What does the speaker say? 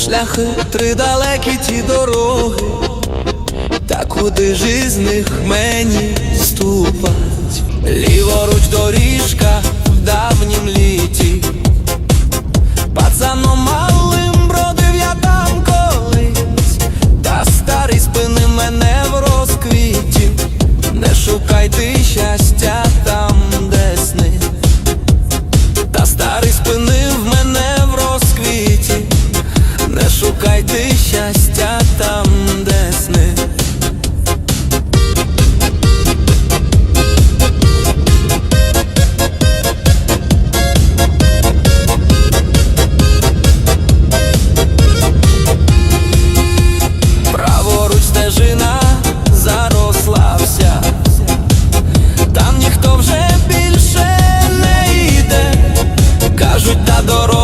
шляхи, три далекі ті дороги, та куди ж із них мені ступать? шукайте щастя там, де сни. Праворуч стежина заросла вся, там ніхто вже більше не йде, кажуть та дорога.